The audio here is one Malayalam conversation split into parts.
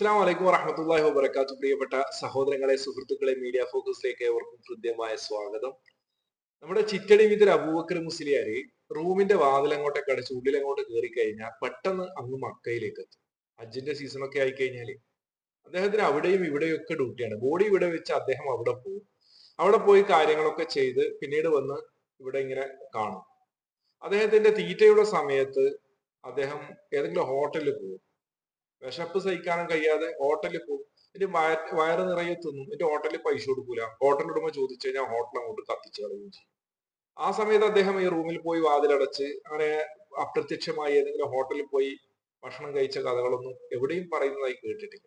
അസ്സാം വലൈക്കും വറഹമത്തല്ലാഹി വബർക്കാത്തു പ്രിയപ്പെട്ട സഹോദരങ്ങളെ സുഹൃത്തുക്കളെ മീഡിയ ഫോക്കസിലേക്ക് ഏവർക്കും ഹൃദ്യമായ സ്വാഗതം. നമ്മുടെ ചിറ്റടി മിതർ അബൂബക്കർ മുസ്ലിയാര് റൂമിന്റെ വാതിലങ്ങോട്ടൊക്കെ അടച്ച് ഉള്ളിലങ്ങോട്ട് കയറി കഴിഞ്ഞാൽ പെട്ടെന്ന് അങ്ങ് മക്കയിലേക്ക് എത്തും. അജിന്റെ സീസണൊക്കെ ആയി കഴിഞ്ഞാൽ അദ്ദേഹത്തിന് അവിടെയും ഇവിടെയൊക്കെ ഡ്യൂട്ടിയാണ് ബോഡി ഇവിടെ വെച്ച് അദ്ദേഹം അവിടെ പോകും അവിടെ പോയി കാര്യങ്ങളൊക്കെ ചെയ്ത് പിന്നീട് വന്ന് ഇവിടെ ഇങ്ങനെ കാണും. അദ്ദേഹത്തിന്റെ തീറ്റയുടെ സമയത്ത് അദ്ദേഹം ഏതെങ്കിലും ഹോട്ടലിൽ പോകും വിശപ്പ് സഹിക്കാനും കഴിയാതെ ഹോട്ടലിൽ പോകും. എന്റെ വയർ വയറ് നിറയെ തിന്നും. എന്റെ ഹോട്ടലിൽ പൈസ കൊടുക്കൂല. ഹോട്ടൽ ഉടമ ചോദിച്ചു കഴിഞ്ഞാൽ ഹോട്ടൽ അങ്ങോട്ട് കത്തിച്ചു കളയുകയും ചെയ്യും. ആ സമയത്ത് അദ്ദേഹം ഈ റൂമിൽ പോയി വാതിലടച്ച് അങ്ങനെ അപ്രത്യക്ഷമായി ഏതെങ്കിലും ഹോട്ടലിൽ പോയി ഭക്ഷണം കഴിച്ച കഥകളൊന്നും എവിടെയും പറയുന്നതായി കേട്ടിട്ടില്ല.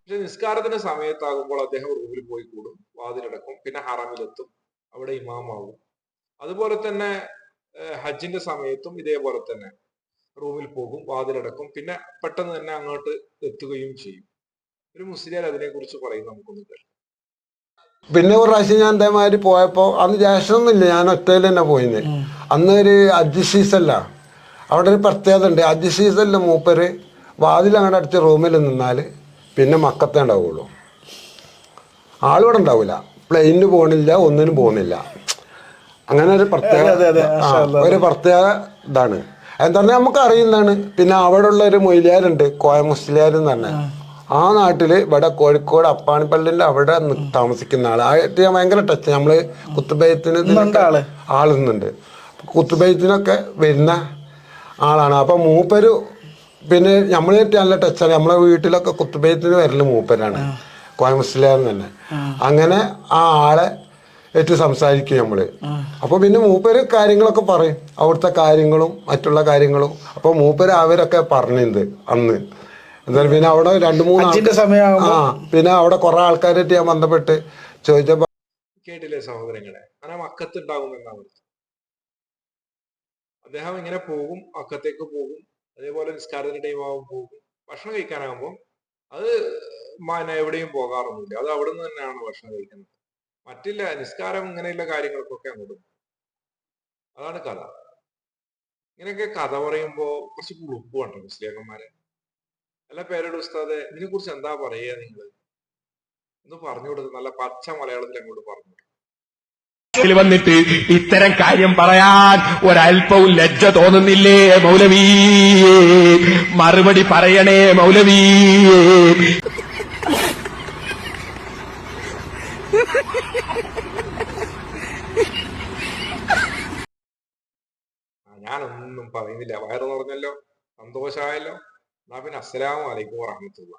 പക്ഷെ നിസ്കാരത്തിന്റെ സമയത്താകുമ്പോൾ അദ്ദേഹം റൂമിൽ പോയി കൂടും. വാതിലടക്കും. പിന്നെ ഹറമിലെത്തും. അവിടെ ഇമാമാവും. അതുപോലെ തന്നെ ഹജ്ജിന്റെ സമയത്തും ഇതേപോലെ തന്നെ. റൂമിൽ പോകും വാതിലടക്കും പിന്നെ പെട്ടെന്ന് തന്നെ അങ്ങോട്ട് എത്തുകയും ചെയ്യും. ഒരു മുസ്ലിം അതിനെ കുറിച്ച് പറയും നമുക്കൊന്ന് കേൾക്കാം. പിന്നെ ഒരു പ്രാവശ്യം ഞാൻ ഇതേമാതിരി പോയപ്പോൾ അന്ന് ജേഷനൊന്നുമില്ല ഞാൻ ഒറ്റയിൽ തന്നെ പോയിന്. അന്ന് ഒരു അജ് സീസല്ല അവിടെ ഒരു പ്രത്യേകത ഉണ്ട്. അജ് സീസണിൽ മൂപ്പര് വാതിൽ അങ്ങോട്ട് അടിച്ച് റൂമിൽ നിന്നാൽ പിന്നെ മക്കത്തേ ഉണ്ടാവുള്ളൂ. ആളിവിടെ ഉണ്ടാവില്ല പ്ലെയിനിന് പോകണില്ല ഒന്നിനും പോകുന്നില്ല. അങ്ങനെ ഒരു പ്രത്യേക ഒരു പ്രത്യേക ഇതാണ്. എന്താ നമുക്ക് അറിയുന്നതാണ് പിന്നെ അവിടെ ഉള്ള ഒരു മൊയിലിയാരുണ്ട് കോയ മുസ്ലിയാർ എന്ന് പറഞ്ഞ ആ. നാട്ടിൽ ഇവിടെ കോഴിക്കോട് അപ്പാണിപ്പള്ളിന്റെ അവിടെ താമസിക്കുന്ന ആൾ. ആയിട്ട് ഞാൻ ഭയങ്കര ടച്ച് നമ്മൾ കുത്തുബൈത്തിന് ആൾ? ആളുന്നുണ്ട്. കുത്തുബൈത്തിനൊക്കെ വരുന്ന ആളാണ്. അപ്പൊ മൂപ്പര് പിന്നെ നമ്മളായിട്ട് നല്ല ടച്ചാണ് നമ്മളെ വീട്ടിലൊക്കെ കുത്തുബൈത്തിന് വരൽ മൂപ്പരാണ്. കോയ മുസ്ലിയാർ തന്നെ അങ്ങനെ ആ ആളെ ഏറ്റു സംസാരിക്കും നമ്മൾ അപ്പോൾ പിന്നെ മൂപ്പര് കാര്യങ്ങളൊക്കെ പറയും. അവിടുത്തെ കാര്യങ്ങളും മറ്റുള്ള കാര്യങ്ങളും. അപ്പൊ മൂപ്പര് അവരൊക്കെ പറഞ്ഞിട്ടുണ്ട് അന്ന്. എന്തായാലും പിന്നെ അവിടെ രണ്ടു മൂന്ന് ആ പിന്നെ അവിടെ കുറെ ആൾക്കാരായിട്ട് ഞാൻ ബന്ധപ്പെട്ട് ചോദിച്ചപ്പോ കേട്ടില്ലേ സഹോദരങ്ങളെ? അങ്ങനെ അദ്ദേഹം ഇങ്ങനെ പോകും അക്കത്തേക്ക് പോകും. അതേപോലെ നിസ്കാരത്തിന്റെ ടൈം ആകും പോകും. ഭക്ഷണം കഴിക്കാനാകുമ്പോൾ അത് മന എവിടെയും പോകാറൊന്നുമില്ല. അത് അവിടെ നിന്ന് തന്നെയാണ് ഭക്ഷണം കഴിക്കുന്നത്? മറ്റില്ല നിസ്കാരം ഇങ്ങനെയുള്ള കാര്യങ്ങൾക്കൊക്കെ അങ്ങോട്ട്. അതാണ് കഥ. ഇങ്ങനെയൊക്കെ കഥ പറയുമ്പോ കുറച്ച് കുളുപ്പ് വേണ്ട മുസ്ലിയാക്കന്മാരെ അല്ല പേരുടെ ഉസ്താദെ ഇതിനെ കുറിച്ച് എന്താ പറയുക നിങ്ങൾ ഒന്ന് പറഞ്ഞു കൊടുത്ത് നല്ല പച്ച മലയാളത്തിൽ അങ്ങോട്ട് പറഞ്ഞു വന്നിട്ട് ഇത്തരം കാര്യം പറയാൻ ഒരല്പവും ലജ്ജ തോന്നുന്നില്ലേ മൗലവീ? മറുപടി പറയണേ മൗലവീ? ഞാനൊന്നും പറയുന്നില്ല വയറ് നിറഞ്ഞല്ലോ സന്തോഷമായല്ലോ എന്നാ പിന്നെ അസ്സലാമു അലൈക്കും വറഹമത്തുള്ള